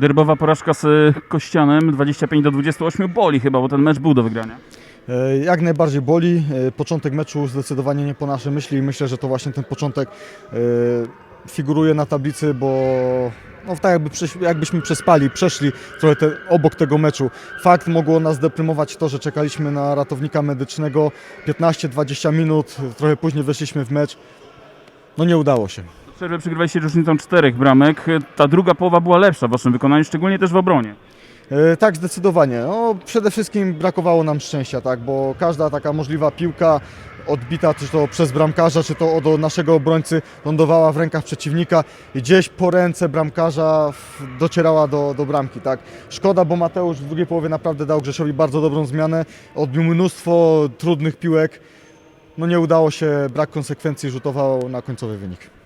Derbowa porażka z Kościanem 25 do 28 boli chyba, bo ten mecz był do wygrania. E, Jak najbardziej boli. E, Początek meczu zdecydowanie nie po naszej myśli i myślę, że to właśnie ten początek e, figuruje na tablicy, bo no, tak jakby, jakbyśmy przespali, przeszli trochę te, obok tego meczu. Fakt mogło nas deprymować to, że czekaliśmy na ratownika medycznego 15-20 minut, trochę później weszliśmy w mecz. No nie udało się. W przerwie przegrywaliście różnicą czterech bramek. Ta druga połowa była lepsza w waszym wykonaniu, szczególnie też w obronie. E, Tak, zdecydowanie. No, przede wszystkim brakowało nam szczęścia, tak, bo każda taka możliwa piłka odbita, czy to przez bramkarza, czy to od naszego obrońcy, lądowała w rękach przeciwnika i gdzieś po ręce bramkarza docierała do, do bramki. Tak. Szkoda, bo Mateusz w drugiej połowie naprawdę dał Grzeszowi bardzo dobrą zmianę, odbił mnóstwo trudnych piłek. No nie udało się, brak konsekwencji rzutował na końcowy wynik.